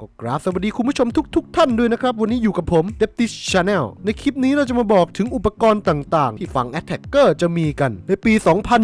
ก็กราบสวัสดีคุณผู้ชมทุก ๆ ท่านด้วยนะครับ วันนี้อยู่กับผม d e p t i Channel ในคลิปนี้เราจะมาบอกถึงอุปกรณ์ต่างๆ ที่ฝั่ง Attacker จะมีกันในปี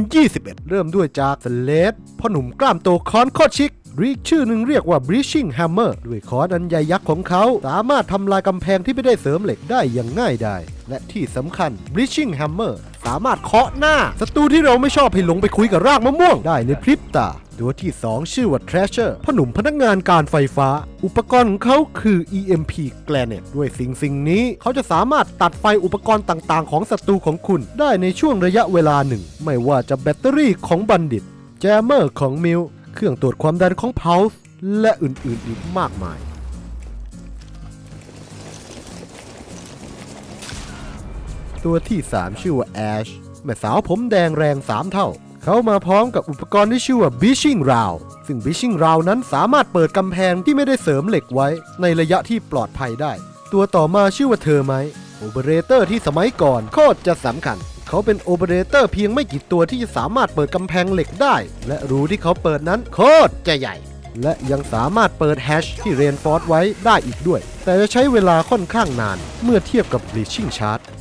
2021 เริ่มด้วยจาก s l a d พ่อหนุ่มกล้ามโตคอนคตรชิกหรืออีกชื่อหนึ่งเรียกว่า Breaching Hammer ด้วยคอนอันใหญ่ยักษ์ของเขา สามารถทำลายกำแพงที่ไม่ได้เสริมเหล็กได้อย่างง่ายดายและที่สำคัญ Breaching Hammer สามารถเคาะหน้าศัตรูที่เราไม่ชอบให้หลงไปคุยกับรากมะม่วงได้ในพริบตา ตัวที่ 2 ชื่อว่า Thrasher พ่อหนุ่มพนักงานการไฟฟ้า อุปกรณ์ของเขาคือ EMP Granite ด้วยสิ่งสิ่งนี้ เขาจะสามารถตัดไฟอุปกรณ์ต่างๆ ของศัตรูของคุณได้ในช่วงระยะเวลาหนึ่ง ไม่ว่าจะแบตเตอรี่ของบัณฑิต แจมเมอร์ของมิลเครื่องตรวจความดันของเพาส์และอื่นๆอีกมากมายตัวที่ 3 ชื่อว่า Ash แม่สาวผมแดงแรง 3 เท่า เขามาพร้อมกับอุปกรณ์ที่ชื่อว่า Bishing Round ซึ่ง Bishing Round นั้นสามารถเปิดกำแพงที่ไม่ได้เสริมเหล็กไว้ ในระยะที่ปลอดภัยได้ ตัวต่อมาชื่อว่าเธอไหมโอเปอเรเตอร์ที่สมัยก่อนโคตรจะสำคัญ เขาเป็นโอเปอเรเตอร์เพียงไม่กี่ตัวที่จะสามารถเปิดกำแพงเหล็กได้ และรูที่เขาเปิดนั้นโคตรจะใหญ่ และยังสามารถเปิดแฮชที่เรนฟอร์ดไว้ได้อีกด้วย แต่จะใช้เวลาค่อนข้างนาน เมื่อเทียบกับ Bleaching Charge ต่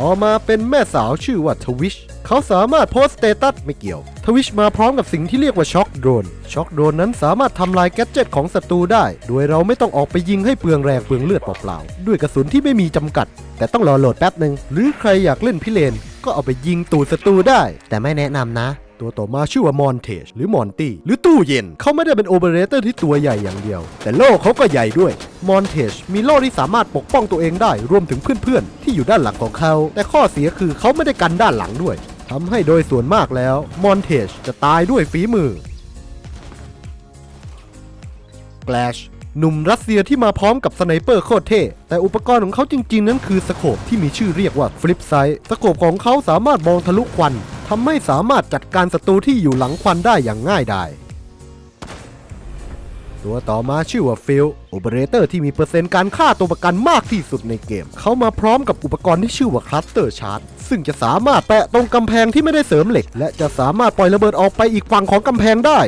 ต่อมาเป็นแม่สาวชื่อว่าทวิช เขาสามารถโพสต์สเตตัสไม่เกี่ยว ทวิชมาพร้อมกับสิ่งที่เรียกว่าช็อคโดรน ช็อคโดรนนั้นสามารถทำลายแกจเจ็ตของศัตรูได้ โดยเราไม่ต้องออกไปยิงให้เปลืองแรงเปลืองเลือดเปล่าๆ ด้วยกระสุนที่ไม่มีจำกัด แต่ต้องรอโหลดแป๊บหนึ่งหรือใครอยากเล่นพิเรนก็เอาไปยิงตูดศัตรูได้ แต่ไม่แนะนำนะ ตัวต่อมาชื่อว่ามอนเทจหรือมอนตี้หรือตู้เย็น เขาไม่ได้เป็นโอเปอเรเตอร์ที่ตัวใหญ่อย่างเดียว แต่โล่เขาก็ใหญ่ด้วยมอนเทจมีโล่ที่สามารถปกป้องตัวเองได้รวมถึงเพื่อนๆ ที่อยู่ด้านหลังของเขา แต่ข้อเสียคือเขาไม่ได้กันด้านหลังด้วยทำให้โดยส่วนมากแล้วมอนเทจจะตายด้วยฝีมือแกลชหนุ่มรัสเซียที่มาพร้อมกับสไนเปอร์โคตรเท่ แต่อุปกรณ์ของเขาจริงๆ นั้นคือสโคปที่มีชื่อเรียกว่าฟลิปไซต์สโคปของเขาสามารถมองทะลุควัน ทำให้สามารถจัดการศัตรูที่อยู่หลังควันได้อย่างง่ายดายตัวต่อมาชื่อว่าฟิลโอเปอเรเตอร์ที่มีเปอร์เซ็นต์การฆ่าตัวประกันมากที่สุดในเกม เขามาพร้อมกับอุปกรณ์ที่ชื่อว่าคลัสเตอร์ชาร์จซึ่งจะสามารถแปะตรงกำแพงที่ไม่ได้เสริมเหล็ก และจะสามารถปล่อยระเบิดออกไปอีกฝั่งของกำแพงได้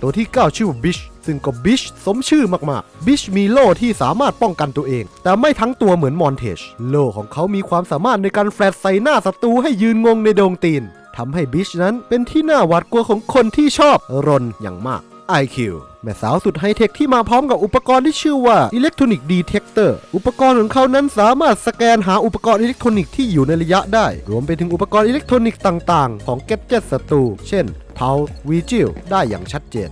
ตัวที่ 9 ชื่อว่าบิช ซึ่งก็บิชสมชื่อมากๆ บิชมีโล่ที่สามารถป้องกันตัวเอง แต่ไม่ทั้งตัวเหมือนมอนเทจโล่ของเขามีความสามารถในการแฟลชใส่หน้าศัตรูให้ยืนงงในโดงตีนทำให้บิชนั้นเป็นที่น่าหวาดกลัวของคนที่ชอบรนอย่างมาก IQ แม่สาวสุดไฮเทคที่มาพร้อมกับอุปกรณ์ที่ชื่อว่า Electronic Detector อุปกรณ์ของเขานั้นสามารถสแกนหาอุปกรณ์อิเล็กทรอนิกส์ที่อยู่ในระยะได้ รวมไปถึงอุปกรณ์อิเล็กทรอนิกส์ต่างๆ ของแกดเจ็ตศัตรู เช่นเทาวีจิลได้อย่างชัดเจน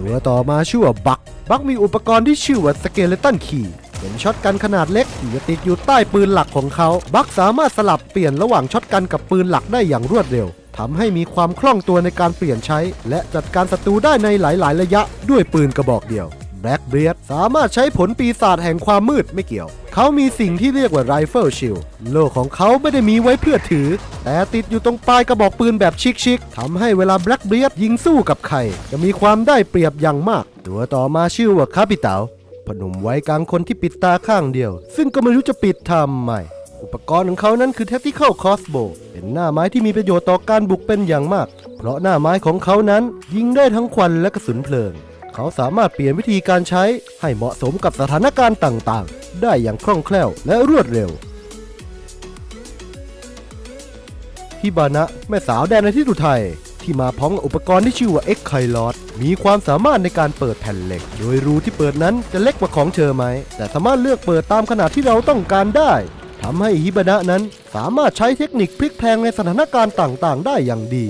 ตัวต่อมาชื่อว่าบัก บักมีอุปกรณ์ที่ชื่อว่าสเกเลตันคีเป็นช็อตกันขนาดเล็กที่จะติดอยู่ใต้ปืนหลักของเขา บักสามารถสลับเปลี่ยนระหว่างช็อตกันกับปืนหลักได้อย่างรวดเร็วทำให้มีความคล่องตัวในการเปลี่ยนใช้ และจัดการศัตรูได้ในหลาย ๆ ระยะด้วยปืนกระบอกเดียว แบล็กเบียดสามารถใช้ผลปีศาจแห่งความมืดไม่เกี่ยว เขามีสิ่งที่เรียกว่าไรเฟิลชิลโลของเขาไม่ได้มีไว้เพื่อถือ แต่ติดอยู่ตรงปลายกระบอกปืนแบบชิคๆทำให้เวลาแบล็กเบียดยิงสู้กับใคร จะมีความได้เปรียบอย่างมาก ตัวต่อมาชื่อว่าคาปิตาลพนมไว้กลางคนที่ปิดตาข้างเดียว ซึ่งก็ไม่รู้จะปิดทำไมอุปกรณ์ของเขานั้นคือ Tactical Crossbow เป็นหน้าไม้ที่มีประโยชน์ต่อการบุกเป็นอย่างมาก เพราะหน้าไม้ของเขานั้นยิงได้ทั้งควันและกระสุนเพลิง เขาสามารถเปลี่ยนวิธีการใช้ให้เหมาะสมกับสถานการณ์ต่างๆ ได้อย่างคล่องแคล่วและรวดเร็วฮิบานะแม่สาวแดนในที่ดุไทย ที่มาพร้อมกับอุปกรณ์ที่ชื่อว่า X ไคลอ d มีความสามารถในการเปิดแผ่นเหล็ก โดยรูที่เปิดนั้นจะเล็กกว่าของเธอไหม แต่สามารถเลือกเปิดตามขนาดที่เราต้องการได้ทำให้ฮิบานะนั้นสามารถใช้เทคนิคพลิกแพลงในสถานการณ์ต่างๆ ได้อย่างดี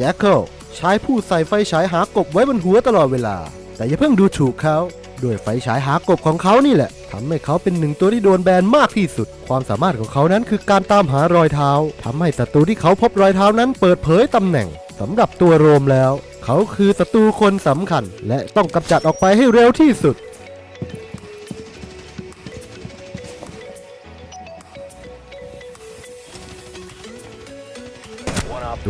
จ็คเกิลชายผู้ใส่ไฟฉายหากบไว้บนหัวตลอดเวลา แต่อย่าเพิ่งดูถูกเขาด้วยไฟฉายหากบของเขานี่แหละทำให้เขาเป็นหนึ่งตัวที่โดนแบนมากที่สุด ความสามารถของเขานั้นคือการตามหารอยเท้าทำให้ศัตรูที่เขาพบรอยเท้านั้นเปิดเผยตำแหน่งสำหรับตัวโรมแล้ว เขาคือศัตรูคนสำคัญ และต้องกำจัดออกไปให้เร็วที่สุด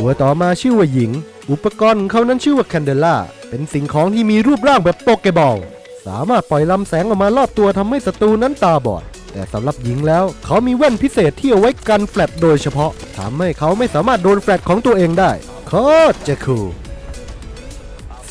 ตัวต่อมาชื่อว่าหญิง อุปกรณ์ของเขานั้นชื่อว่าแคนเดล่า เป็นสิ่งของที่มีรูปร่างแบบโปเกบอล สามารถปล่อยลำแสงออกมารอบตัวทำให้ศัตรูนั้นตาบอด แต่สำหรับหญิงแล้ว เขามีแว่นพิเศษที่เอาไว้กันแฟลชโดยเฉพาะทำให้เขาไม่สามารถโดนแฟลชของตัวเองได้โคตรจะคูล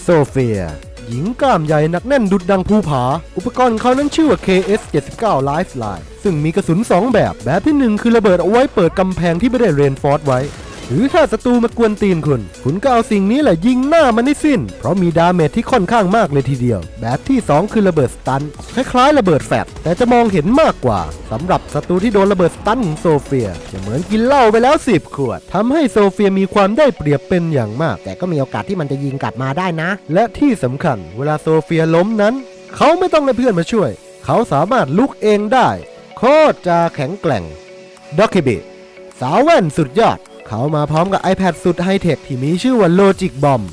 โซเฟียหญิงกล้ามใหญ่หนักแน่นดุดดังภูผา อุปกรณ์เขานั้นชื่อว่า KS 79 Lifeline ซึ่งมีกระสุน 2 แบบ แบบที่ 1 คือระเบิดเอาไว้เปิดกำแพงที่ไม่ได้เรนฟอร์สไว้ หรือถ้าศัตรูมากวนตีนคุณ คุณก็เอาสิ่งนี้แหละยิงหน้ามันให้สิ้น เพราะมีดาเมจที่ค่อนข้างมากเลยทีเดียว แบบที่ 2 คือระเบิดสตันคล้ายๆระเบิดแฟลชแต่จะมองเห็นมากกว่าสำหรับศัตรูที่โดนระเบิดสตันของโซเฟีย จะเหมือนกินเหล้าไปแล้ว 10 ขวดทำให้โซเฟียมีความได้เปรียบเป็นอย่างมาก แต่ก็มีโอกาสที่มันจะยิงกลับมาได้นะ และที่สำคัญ เวลาโซเฟียล้มนั้น เขาไม่ต้องให้เพื่อนมาช่วย เขาสามารถลุกเองได้ โคตรจะแข็งแกร่งด็อกคิบิสาวแว่นสุดยอด เขามาพร้อมกับ iPad สุดไฮเทคที่มีชื่อว่า Logic Bomb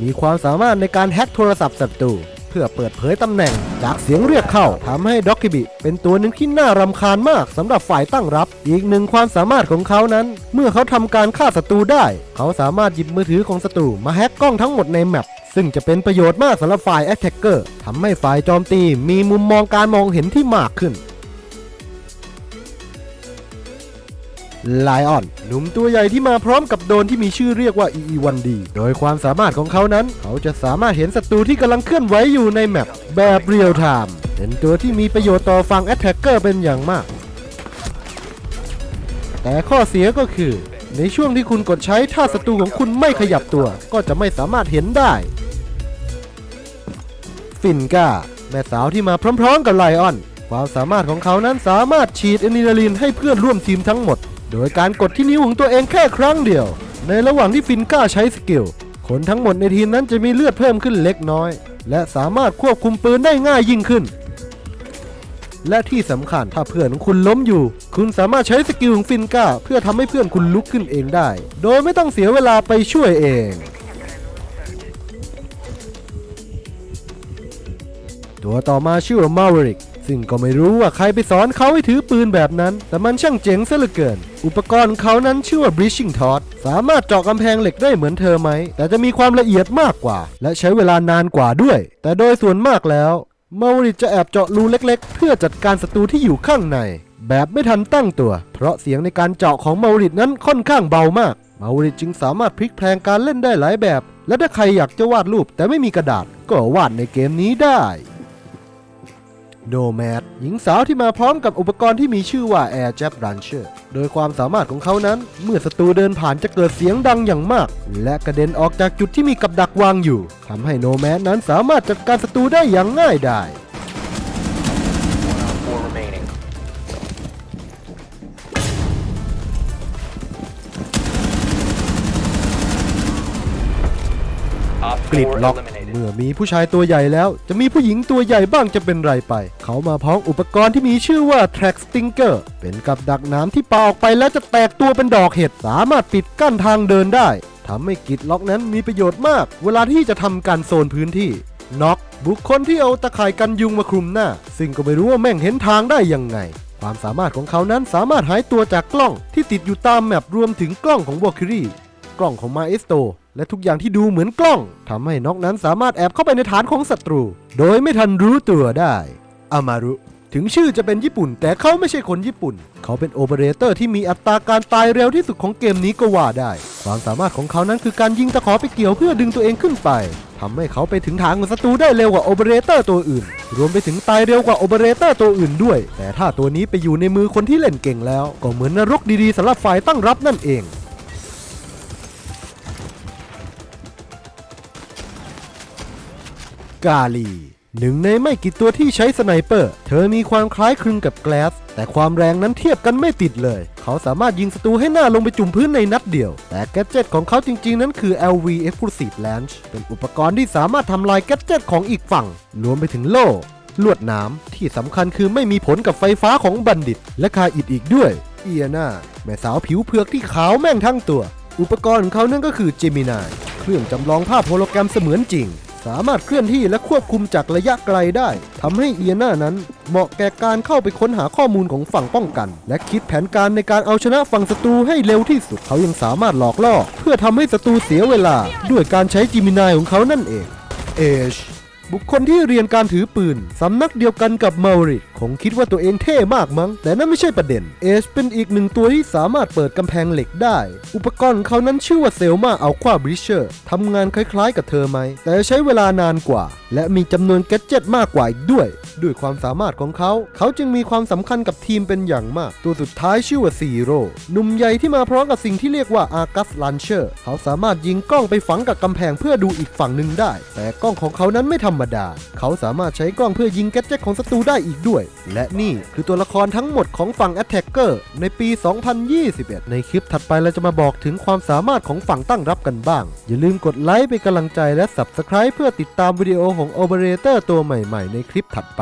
มีความสามารถในการแฮ็กโทรศัพท์ศัตรูเพื่อเปิดเผยตำแหน่ง จากเสียงเรียกเข้าทำให้ด็อกคิบิเป็นตัวหนึ่งที่น่ารำคาญมากสำหรับฝ่ายตั้งรับ อีกหนึ่งความสามารถของเขานั้น เมื่อเขาทำการฆ่าศัตรูได้ เขาสามารถหยิบมือถือของศัตรูมาแฮ็กกล้องทั้งหมดในแมปซึ่งจะเป็นประโยชน์มากสำหรับฝ่าย Attacker ทำให้ฝ่ายโจมตีมีมุมมองการมองเห็นที่มากขึ้น ไลออนหนุ่มตัวใหญ่ที่มาพร้อมกับโดนที่มีชื่อเรียกว่า EE1D โดยความสามารถของเขานั้น เขาจะสามารถเห็นศัตรูที่กำลังเคลื่อนไหวอยู่ในแมปแบบเรียลไทม์เป็นตัวที่มีประโยชน์ต่อฝั่ง Attacker เป็นอย่างมากแต่ข้อเสียก็คือ ในช่วงที่คุณกดใช้ถ้าศัตรูของคุณไม่ขยับตัว ก็จะไม่สามารถเห็นได้ ฟินกาแม่สาวที่มาพร้อมๆกับไลออน ความสามารถของเขานั้นสามารถฉีดอะดรีนาลีนให้เพื่อนร่วมทีมทั้งหมด โดยการกดที่นิ้วของตัวเองแค่ครั้งเดียว ในระหว่างที่ฟินก้าใช้สกิลคนทั้งหมดในทีมนั้นจะมีเลือดเพิ่มขึ้นเล็กน้อย และสามารถควบคุมปืนได้ง่ายยิ่งขึ้น และที่สำคัญถ้าเพื่อนของคุณล้มอยู่ คุณสามารถใช้สกิลของฟินก้า เพื่อทำให้เพื่อนคุณลุกขึ้นเองได้ โดยไม่ต้องเสียเวลาไปช่วยเองตัวต่อมาชื่อว่ามา v e ริก ซึ่งก็ไม่รู้ว่าใครไปสอนเขาให้ถือปืนแบบนั้น แต่มันช่างเจ๋งซะเหลือเกิน อุปกรณ์เขานั้นชื่อว่า Breaching Torch สามารถเจาะกำแพงเหล็กได้เหมือนเธอไหม แต่จะมีความละเอียดมากกว่า และใช้เวลานานกว่าด้วย แต่โดยส่วนมากแล้วมาริจะแอบเจาะรูเล็กๆ เพื่อจัดการศัตรูที่อยู่ข้างใน แบบไม่ทันตั้งตัว เพราะเสียงในการเจาะของมาริกนั้นค่อนข้างเบามาก มาริกจึงสามารถพลิกแพลงการเล่นได้หลายแบบ และถ้าใครอยากจะวาดรูปแต่ไม่มีกระดาษ ก็วาดในเกมนี้ได้ โนแมดหญิงสาวที่มาพร้อมกับอุปกรณ์ที่มีชื่อว่า Air Jab Launcher โดยความสามารถของเขานั้น เมื่อศัตรูเดินผ่านจะเกิดเสียงดังอย่างมาก และกระเด็นออกจากจุดที่มีกับดักวางอยู่ทำให้โนแมดนั้นสามารถจัดการศัตรูได้อย่างง่ายดาย กริด four ล็อก eliminated. เมื่อมีผู้ชายตัวใหญ่แล้ว จะมีผู้หญิงตัวใหญ่บ้างจะเป็นไรไป เขามาพร้อมอุปกรณ์ที่มีชื่อว่า Track Stinger เป็นกับดักน้ำที่ปาออกไปแล้วจะแตกตัวเป็นดอกเห็ดสามารถปิดกั้นทางเดินได้ทำให้กิดล็อกนั้นมีประโยชน์มาก เวลาที่จะทำการโซนพื้นที่น็อกบุคคลที่เอาตะข่ายกันยุงมาคลุมหน้า ซึ่งก็ไม่รู้ว่าแม่งเห็นทางได้ยังไง ความสามารถของเขานั้นสามารถหายตัวจากกล้องที่ติดอยู่ตามแมปรวมถึงกล้องของวอลคิรีกล้องของมาเอสโต และทุกอย่างที่ดูเหมือนกล้องทำให้นกนั้นสามารถแอบเข้าไปในฐานของศัตรู โดยไม่ทันรู้ตัวได้อามารุ ถึงชื่อจะเป็นญี่ปุ่น แต่เขาไม่ใช่คนญี่ปุ่น เขาเป็นโอเปอเรเตอร์ที่มีอัตราการตายเร็วที่สุดของเกมนี้ก็ว่าได้ ความสามารถของเขานั้นคือการยิงตะขอไปเกี่ยวเพื่อดึงตัวเองขึ้นไปทำให้เขาไปถึงฐานของศัตรูได้เร็วกว่าโอเปอเรเตอร์ตัวอื่น รวมไปถึงตายเร็วกว่าโอเปอเรเตอร์ตัวอื่นด้วย แต่ถ้าตัวนี้ไปอยู่ในมือคนที่เล่นเก่งแล้ว ก็เหมือนนรกดีๆสำหรับฝ่ายตั้งรับนั่นเอง กาลี หนึ่งในไม่กี่ตัวที่ใช้สไนเปอร์ เธอมีความคล้ายคลึงกับแกลส แต่ความแรงนั้นเทียบกันไม่ติดเลย เขาสามารถยิงศัตรูให้หน้าลงไปจุ่มพื้นในนัดเดียว แต่แกดเจ็ตของเขาจริงๆ นั้นคือ LV Exclusive Launch เป็นอุปกรณ์ที่สามารถทำลายแกดเจ็ตของอีกฝั่ง รวมไปถึงโล่ลวดน้ำที่สำคัญคือไม่มีผลกับไฟฟ้าของบัณฑิต และคาอิดอีกด้วย เอียนาแม่สาวผิวเผือกที่ขาวแม่งทั้งตัว อุปกรณ์ของเขานั่นก็คือเจมินายเครื่องจำลองภาพโฮโลแกรมเสมือนจริง สามารถเคลื่อนที่และควบคุมจากระยะไกลได้ทำให้เอียนานั้น เหมาะแก่การเข้าไปค้นหาข้อมูลของฝั่งป้องกัน และคิดแผนการในการเอาชนะฝั่งศัตรูให้เร็วที่สุดเขายังสามารถหลอกล่อ เพื่อทำให้ศัตรูเสียเวลา ด้วยการใช้จิมินายของเขานั่นเองเอช บุคคลที่เรียนการถือปืน สำนักเดียวกันกับเมาริคงคิดว่าตัวเองเท่มากมั้ง แต่นั่นไม่ใช่ประเด็น เอชเป็นอีกหนึ่งตัวที่สามารถเปิดกำแพงเหล็กได้ อุปกรณ์เขานั้นชื่อว่าเซลมาอัลควาบริเชอร์ทำงานคล้ายๆกับเธอไหม แต่ใช้เวลานานกว่า และมีจำนวนแกดเจ็ตมากกว่าอีกด้วย ด้วยความสามารถของเขา เขาจึงมีความสำคัญกับทีมเป็นอย่างมาก ตัวสุดท้ายชื่อว่าซีโร่หนุ่มใหญ่ที่มาพร้อมกับสิ่งที่เรียกว่าอากัสลันเชอร์ เขาสามารถยิงกล้องไปฝังกับกำแพงเพื่อดูอีกฝั่งหนึ่งได้ แต่กล้องของเขานั้นไม่ธรรมดา เขาสามารถใช้กล้องเพื่อยิงแกดเจ็ตของศัตรูได้อีกด้วย และนี่คือตัวละครทั้งหมดของฝั่ง Attacker ในปี 2021 ในคลิปถัดไปเราจะมาบอกถึงความสามารถของฝั่งตั้งรับกันบ้าง อย่าลืมกดไลค์เป็นกำลังใจและ Subscribe เพื่อติดตามวิดีโอของ Operator ตัวใหม่ๆ ในคลิปถัดไป